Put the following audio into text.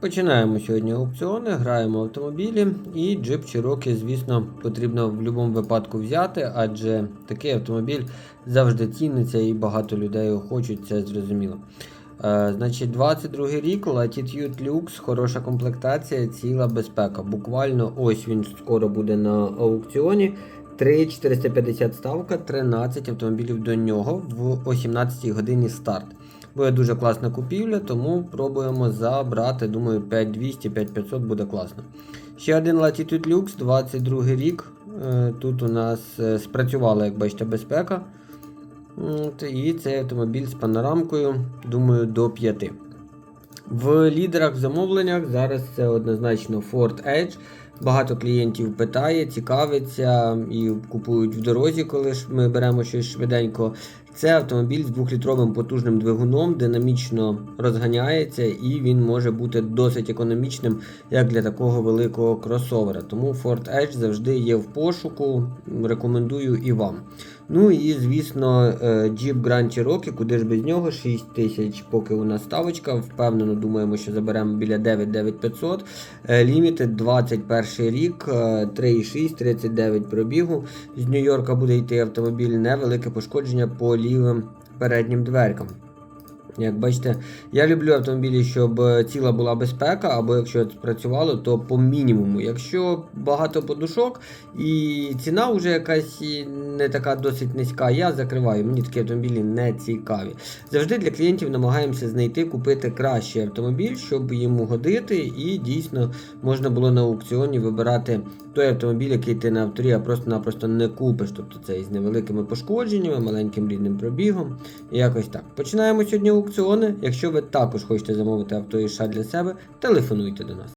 Починаємо сьогодні аукціони, граємо автомобілі і джип Cherokee, звісно, потрібно в будь-якому випадку взяти, адже такий автомобіль завжди ціниться і багато людей хочуть, це зрозуміло. Е, значить, 22 рік, Latitude Lux, хороша комплектація, ціла безпека. Буквально ось він скоро буде на аукціоні. 3450 ставка, 13 автомобілів до нього в 18 годині старт. Буде дуже класна купівля, тому пробуємо забрати. Думаю, 5200, 5500 буде класно. Ще один Latitude Lux, 22 рік. Е, Тут у нас е, спрацювала, як бачите, безпека. І цей автомобіль з панорамкою, думаю, до 5. В лідерах в замовленнях зараз це однозначно Ford Edge. Багато клієнтів питає, цікавиться і купують в дорозі, коли ж ми беремо щось швиденько. Це автомобіль з 2-літровим потужним двигуном, динамічно розганяється і він може бути досить економічним як для такого великого кросовера. Тому Ford Edge завжди є в пошуку. Рекомендую і вам. Ну і звісно, е, Jeep Grand Cherokee, куди ж без нього 6 тисяч, поки у нас ставочка. Впевнено, думаємо, що заберемо біля 9-9500. Ліміти 21 рік, е, 3,6, 39 пробігу. З Нью-Йорка буде йти автомобіль, невелике пошкодження по лівим переднім дверкам. Як бачите, я люблю автомобілі, щоб е, ціла була безпека, або якщо спрацювало, то по мінімуму. Якщо багато подушок і ціна вже якась не така досить низька, я закриваю. Мені такі автомобілі не цікаві. Завжди для клієнтів намагаємося знайти, купити кращий автомобіль, щоб йому годити, і дійсно можна було на аукціоні вибирати той автомобіль, який ти на авторі, а просто-напросто не купиш. Тобто цей з невеликими пошкодженнями, маленьким рідним пробігом. І якось так. Починаємо сьогодні аукціони. Якщо ви також хочете замовити авто і США для себе, телефонуйте до нас.